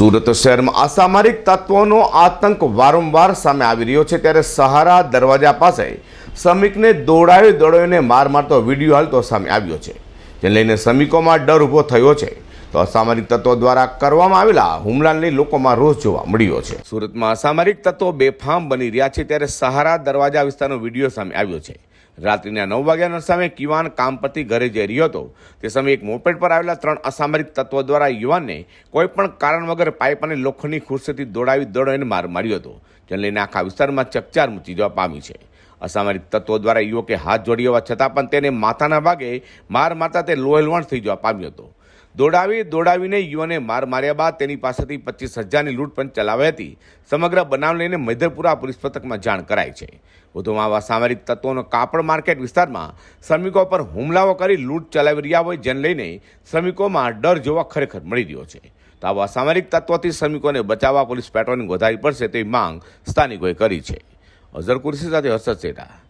સુરત શહેરમાં અસામરિક તત્વોનો આતંક વારંવાર સામે આવી રહ્યો છે ત્યારે સહારા દરવાજા પાસે શ્રમિકને દોડાવી દોડાવીને માર મારતો વીડિયો હાલતો સામે આવ્યો છે. જે લઈને શ્રમિકોમાં ડર ઊભો થયો છે. તો અસામરિક તત્વો દ્વારા કરવામાં આવેલા હુમલાને લોકોમાં રોષ જોવા મળ્યો છે. સુરતમાં અસામરિક તત્વો બેફામ બની રહ્યા છે ત્યારે સહારા દરવાજા વિસ્તારનો વીડિયો સામે આવ્યો છે. રાત્રિના નવ વાગ્યાના સમયે કિવાન પરથી ઘરે જઈ રહ્યો હતો. તે સમયે એક મોપેડ પર આવેલા ત્રણ અસામરિક તત્વો દ્વારા યુવાનને કોઈપણ કારણ વગર પાઇપ અને લોખંડની ખુરશીથી દોડાવી દોડાવીને માર માર્યો હતો, જેને લઈને આખા વિસ્તારમાં ચકચાર મચી જવા પામી છે. અસામરિક તત્વો દ્વારા યુવકે હાથ જોડી હોવા છતાં પણ તેને માથાના ભાગે માર મારતા તે લોહેલવણ થઈ જવા પામ્યો હતો. દોડાવી દોડાવીને યુવાને માર માર્યા બાદ તેની પાસેથી પચીસ હજારની લૂંટ પણ ચલાવી હતી. સમગ્ર બનાવ લઈને મૈધરપુરા પોલીસ પથકમાં જાણ કરાઈ છે. વધુમાં આવા સામરિક તત્વોનો કાપડ માર્કેટ વિસ્તારમાં શ્રમિકો પર હુમલાઓ કરી લૂંટ ચલાવી રહ્યા હોય જેને લઈને શ્રમિકોમાં ડર જોવા ખરેખર મળી રહ્યો છે. તો આવા સામરિક તત્વોથી શ્રમિકોને બચાવવા પોલીસ પેટ્રોલિંગ વધારવી પડશે તેવી માંગ સ્થાનિકોએ કરી છે. અઝર કુરશી સાથે હર્ષદ સેઠા.